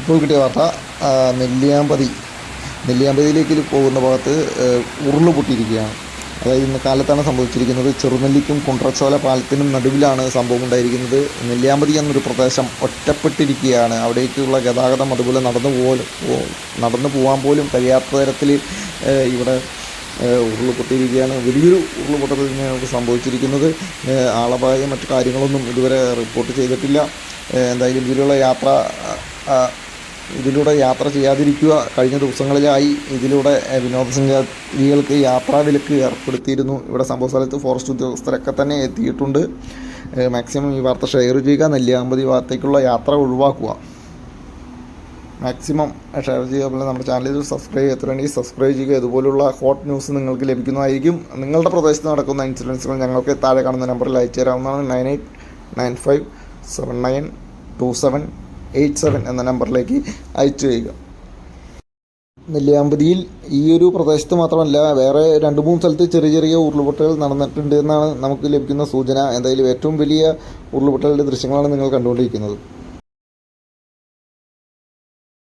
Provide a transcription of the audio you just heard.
ഇപ്പോൾ കിട്ടിയ വാർത്ത നെല്ലിയാമ്പതി. നെല്ലിയാമ്പതിയിലേക്ക് പോകുന്ന ഭാഗത്ത് ഉരുൾ പൊട്ടിയിരിക്കുകയാണ്. അതായത് ഇന്ന് കാലത്താണ് സംഭവിച്ചിരിക്കുന്നത്. ചെറുനെല്ലിക്കും കുണ്ട്രച്ചോല പാലത്തിനും നടുവിലാണ് സംഭവം ഉണ്ടായിരിക്കുന്നത്. നെല്ലിയാമ്പതി എന്നൊരു പ്രദേശം ഒറ്റപ്പെട്ടിരിക്കുകയാണ്. അവിടേക്കുള്ള ഗതാഗതം അതുപോലെ നടന്നു പോലും നടന്നു പോകാൻ പോലും കഴിയാത്ത തരത്തിൽ ഇവിടെ ഉരുൾ പൊട്ടിയിരിക്കുകയാണ്. വലിയൊരു ഉരുൾ പൊട്ടൽ തന്നെയാണ് സംഭവിച്ചിരിക്കുന്നത്. ആളപായ മറ്റു കാര്യങ്ങളൊന്നും ഇതുവരെ റിപ്പോർട്ട് ചെയ്തിട്ടില്ല. എന്തായാലും ഇതിലുള്ള യാത്ര ഇതിലൂടെ യാത്ര ചെയ്യാതിരിക്കുക കഴിഞ്ഞ ദിവസങ്ങളിലായി ഇതിലൂടെ വിനോദസഞ്ചാരികൾക്ക് യാത്രാ വിലക്ക് ഏർപ്പെടുത്തിയിരുന്നു. ഇവിടെ സംഭവ സ്ഥലത്ത് ഫോറസ്റ്റ് ഉദ്യോഗസ്ഥരൊക്കെ തന്നെ എത്തിയിട്ടുണ്ട്. മാക്സിമം ഈ വാർത്ത ഷെയർ ചെയ്യുക നെല്ലിയാമ്പതി ഭാഗത്തേക്കുള്ള യാത്ര ഒഴിവാക്കുക. മാക്സിമം ഷെയർ ചെയ്യുക അതുപോലെ നമ്മുടെ ചാനലിൽ സബ്സ്ക്രൈബ് ചെയ്യത്തുണ്ടെങ്കിൽ സബ്സ്ക്രൈബ് ചെയ്യുക. ഇതുപോലുള്ള ഹോട്ട് ന്യൂസ് നിങ്ങൾക്ക് ലഭിക്കുന്നതായിരിക്കും. നിങ്ങളുടെ പ്രദേശത്ത് നടക്കുന്ന ഇൻസിഡൻസുകൾ ഞങ്ങൾക്ക് താഴെ കാണുന്ന നമ്പറിൽ അയച്ചു തരാവുന്നതാണ് nine eight nine five seven nine two seven eight seven എന്ന നമ്പറിലേക്ക് അയച്ചു ചെയ്യുക നെല്ലിയാമ്പതിയിൽ ഈ ഒരു പ്രദേശത്ത് മാത്രമല്ല വേറെ രണ്ട് മൂന്ന് സ്ഥലത്ത് ചെറിയ ചെറിയ ഉരുൾപൊട്ടലുകൾ നടന്നിട്ടുണ്ട് എന്നാണ് നമുക്ക് ലഭിക്കുന്ന സൂചന. എന്തായാലും ഏറ്റവും വലിയ ഉരുൾപൊട്ടലിന്റെ ദൃശ്യങ്ങളാണ് നിങ്ങൾ കണ്ടുകൊണ്ടിരിക്കുന്നത്.